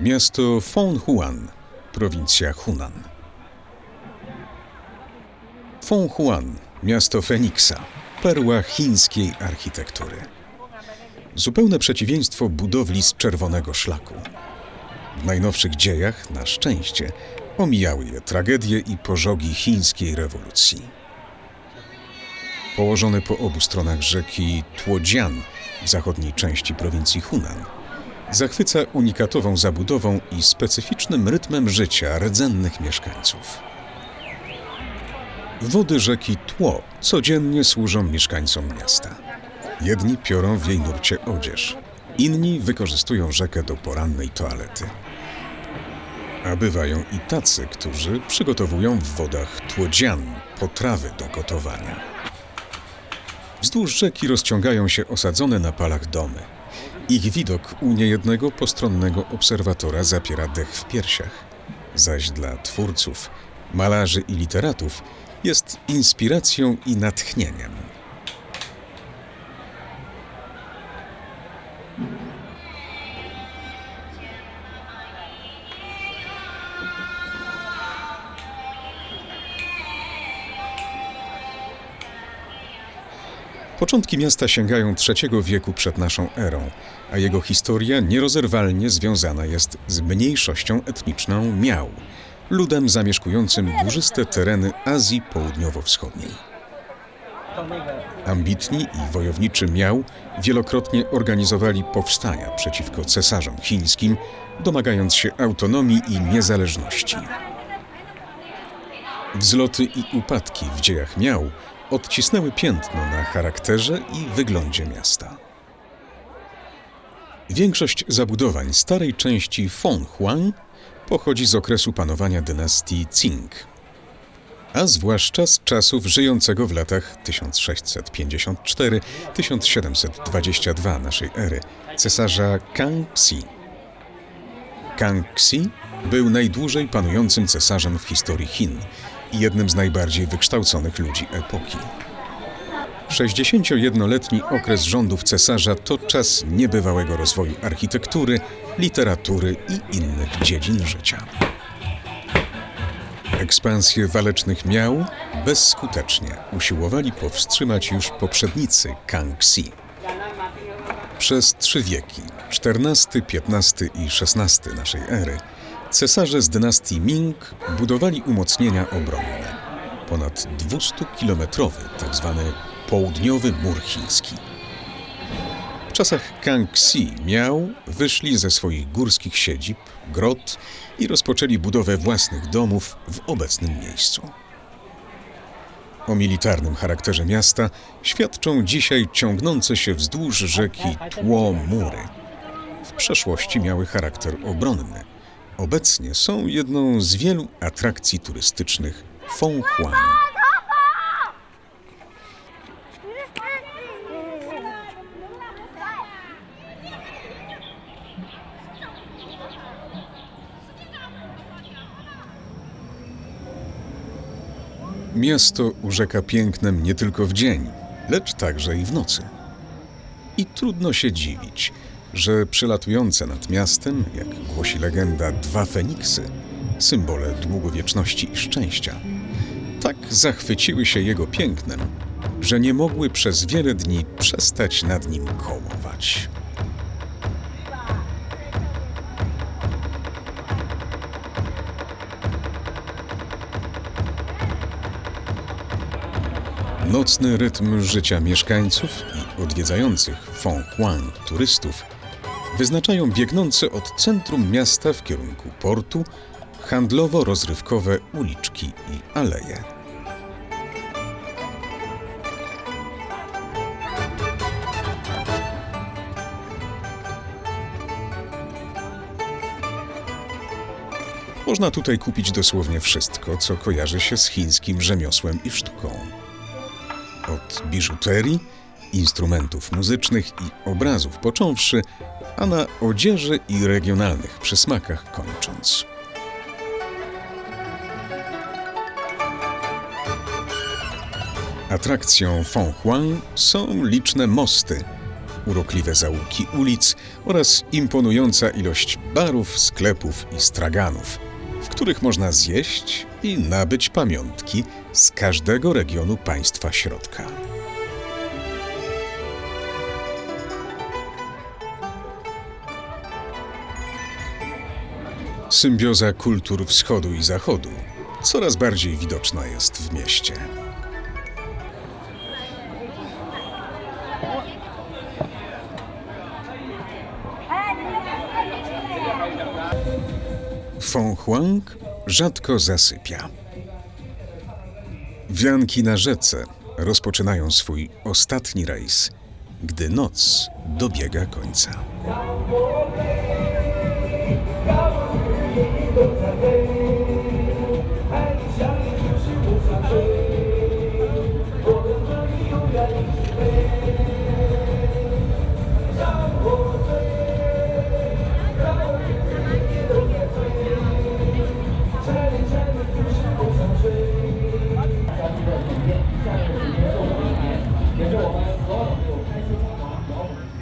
Miasto Fenghuan, prowincja Hunan. Fenghuan, miasto Feniksa, perła chińskiej architektury. Zupełne przeciwieństwo budowli z czerwonego szlaku. W najnowszych dziejach, na szczęście, omijały je tragedie i pożogi chińskiej rewolucji. Położony po obu stronach rzeki Tuodzian w zachodniej części prowincji Hunan, zachwyca unikatową zabudową i specyficznym rytmem życia rdzennych mieszkańców. Wody rzeki Tło codziennie służą mieszkańcom miasta. Jedni piorą w jej nurcie odzież, inni wykorzystują rzekę do porannej toalety. A bywają i tacy, którzy przygotowują w wodach Tłodzian potrawy do gotowania. Wzdłuż rzeki rozciągają się osadzone na palach domy. Ich widok u niejednego postronnego obserwatora zapiera dech w piersiach, zaś dla twórców, malarzy i literatów jest inspiracją i natchnieniem. Początki miasta sięgają III wieku przed naszą erą, a jego historia nierozerwalnie związana jest z mniejszością etniczną Miał, ludem zamieszkującym górzyste tereny Azji Południowo-Wschodniej. Ambitni i wojowniczy Miał wielokrotnie organizowali powstania przeciwko cesarzom chińskim, domagając się autonomii i niezależności. Wzloty i upadki w dziejach Miał odcisnęły piętno na charakterze i wyglądzie miasta. Większość zabudowań starej części Fenghuang pochodzi z okresu panowania dynastii Qing, a zwłaszcza z czasów żyjącego w latach 1654-1722 naszej ery cesarza Kangxi. Kangxi był najdłużej panującym cesarzem w historii Chin jednym z najbardziej wykształconych ludzi epoki. 61-letni okres rządów cesarza to czas niebywałego rozwoju architektury, literatury i innych dziedzin życia. Ekspansję walecznych miał bezskutecznie usiłowali powstrzymać już poprzednicy Kangxi. Przez trzy wieki, XIV, XV i XVI naszej ery, cesarze z dynastii Ming budowali umocnienia obronne. Ponad 200-kilometrowy tzw. południowy mur chiński. W czasach Kangxi miał wyszli ze swoich górskich siedzib, grot i rozpoczęli budowę własnych domów w obecnym miejscu. O militarnym charakterze miasta świadczą dzisiaj ciągnące się wzdłuż rzeki tło mury. W przeszłości miały charakter obronny. Obecnie są jedną z wielu atrakcji turystycznych Fenghuang. Miasto urzeka pięknem nie tylko w dzień, lecz także i w nocy. I trudno się dziwić, że przelatujące nad miastem, jak głosi legenda, dwa feniksy, symbole długowieczności i szczęścia, tak zachwyciły się jego pięknem, że nie mogły przez wiele dni przestać nad nim kołować. Nocny rytm życia mieszkańców i odwiedzających Fenghuang turystów wyznaczają biegnące od centrum miasta w kierunku portu handlowo-rozrywkowe uliczki i aleje. Można tutaj kupić dosłownie wszystko, co kojarzy się z chińskim rzemiosłem i sztuką od biżuterii, instrumentów muzycznych i obrazów począwszy, a na odzieży i regionalnych przysmakach kończąc. Atrakcją Fenghuang są liczne mosty, urokliwe zaułki ulic oraz imponująca ilość barów, sklepów i straganów, w których można zjeść i nabyć pamiątki z każdego regionu państwa środka. Symbioza kultur wschodu i zachodu coraz bardziej widoczna jest w mieście. Fenghuang rzadko zasypia. Wianki na rzece rozpoczynają swój ostatni rejs, gdy noc dobiega końca.